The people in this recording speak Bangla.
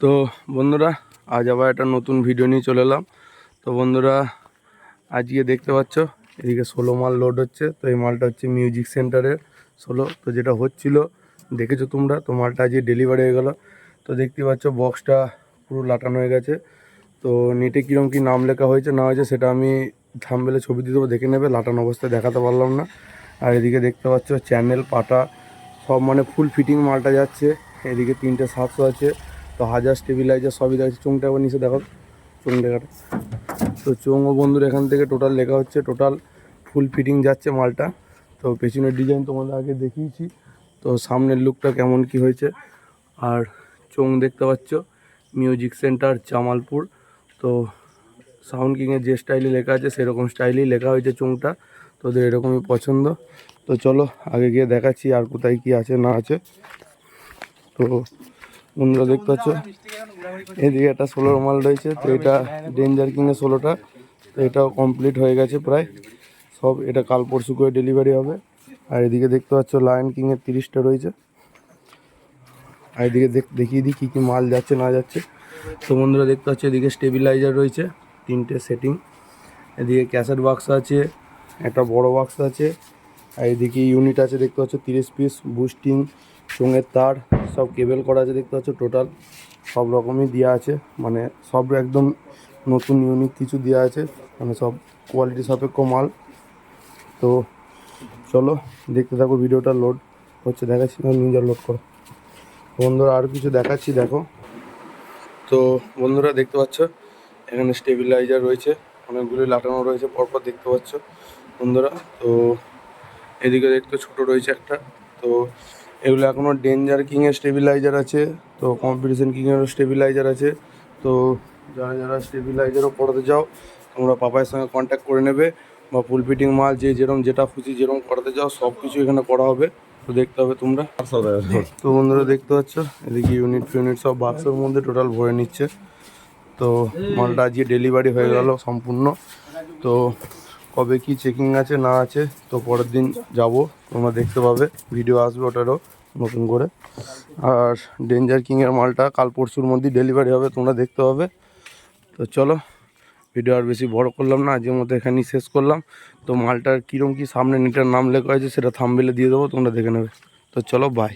তো বন্ধুরা, আজ আবার একটা নতুন ভিডিও নিয়ে চলে এলাম। তো বন্ধুরা, আজকে দেখতে পাচ্ছ, এদিকে ষোলো মাল লোড হচ্ছে। তো এই মালটা হচ্ছে মিউজিক সেন্টারের ষোলো তো যেটা হচ্ছিল, দেখেছ তোমরা, তো মালটা আজকে ডেলিভারি হয়ে গেলো। তো দেখতে পাচ্ছ বক্সটা পুরো লাটানো হয়ে গেছে। তো নেটে কীরকম কী নাম লেখা হয়েছে, না হয়েছে, সেটা আমি থামবেলে ছবি দিয়ে দেবো, দেখে নেবে। লাটানো অবস্থায় দেখাতে পারলাম না। আর এদিকে দেখতে পাচ্ছ চ্যানেল পাটা, সব মানে ফুল ফিটিং মালটা যাচ্ছে। এদিকে তিনটে সাতশো আছে। তো হাজার স্টেবিলাইজার সবই দেখাচ্ছে। চোংটা একবার নিচে দেখো, চোং লেখাটা। তো চোং ও বন্ধুর এখান থেকে টোটাল লেখা হচ্ছে টোটাল ফুল ফিটিং যাচ্ছে মালটা। তো পেছনের ডিজাইন তোমাদের আগে দেখিয়েছি। তো সামনের লুকটা কেমন কি হয়েছে। আর চোং দেখতে পাচ্ছ মিউজিক সেন্টার জামালপুর। তো সাউন্ড কিংয়ের যে স্টাইলে লেখা আছে, সেরকম স্টাইলেই লেখা হয়েছে চোংটা। তোদের এরকমই পছন্দ। তো চলো আগে গিয়ে দেখাচ্ছি আর কোথায় কি আছে, না আছে। তো বন্ধুরা দেখতে পাচ্ছ? এদিকে একটা ষোলোর মাল রয়েছে, তো এটা ডেঞ্জার কিংয়ের ষোলোটা, তো এটাও কমপ্লিট হয়ে গেছে প্রায়। সব এটা কাল পরশু করে ডেলিভারি হবে। আর এদিকে দেখতে পাচ্ছ লায়ন কিংয়ের তিরিশটা রয়েছে। আর এদিকে দেখ দেখিয়ে দিই কী কী মাল যাচ্ছে, না যাচ্ছে। তো বন্ধুরা দেখতে পাচ্ছ, এদিকে স্টেবিলাইজার রয়েছে, তিনটে সেটিং এদিকে ক্যাসেট বাক্স আছে, একটা বড় বাক্স আছে। আর এদিকে ইউনিট আছে, দেখতে পাচ্ছ, তিরিশ পিস বুস্টিং চোঙের তার সব কেবেল করা আছে, দেখতে পাচ্ছ টোটাল সব রকমই দেওয়া আছে। মানে সব একদম নতুন ইউনিক কিছু দেওয়া আছে। মানে সব কোয়ালিটি সাপেক্ষ মাল। তো চলো দেখতে থাকো, ভিডিওটা লোড হচ্ছে, দেখাচ্ছি না নিজের লোড করো। বন্ধুরা, আর কিছু দেখাচ্ছি, দেখো। তো বন্ধুরা, দেখতে পাচ্ছ, এখানে স্টেবিলাইজার রয়েছে, অনেকগুলি লাটানো রয়েছে, পরপর দেখতে পাচ্ছ বন্ধুরা। তো এদিকে দেখতে ছোট রয়েছে একটা। তো এগুলো এখনও ডেঞ্জার কিংয়ের স্টেবিলাইজার আছে, তো কম্পিটিশন কিংয়েরও স্টেবিলাইজার আছে, তো যারা যারা স্টেবিলাইজারও করাতে চাও, তোমরা পাপায়ের সঙ্গে কন্ট্যাক্ট করে নেবে, বা ফুল ফিটিং মাল যে যেরকম যেটা খুশি যেরকম করাতে চাও, সব কিছু এখানে করা হবে, তো দেখতে হবে তোমরা। তো বন্ধুরা দেখতে পাচ্ছ, এদিকে ইউনিট ফিউনিট সব বাক্সের মধ্যে টোটাল ভরে নিচ্ছে, তো মালটা আজকে ডেলিভারি হয়ে গেল সম্পূর্ণ, তো কবে কি চেকিং আছে, না আছে, তো পরের দিন যাব। তোমরা দেখতে পাবে ভিডিও আসবে ওটারও নতুন করে। আর ডেঞ্জার কিংয়ের মালটা কাল পরশুর মধ্যেই ডেলিভারি হবে, তোমরা দেখতে পাবে। তো চলো ভিডিও আর বেশি বড় করলাম না, আজকের মতো এখানেই শেষ করলাম। তো মালটার কীরকম কী সামনে নিটার নাম লেখা হয়েছে, সেটা থামবেলে দিয়ে দেবো, তোমরা দেখে নেবে। তো চলো বাই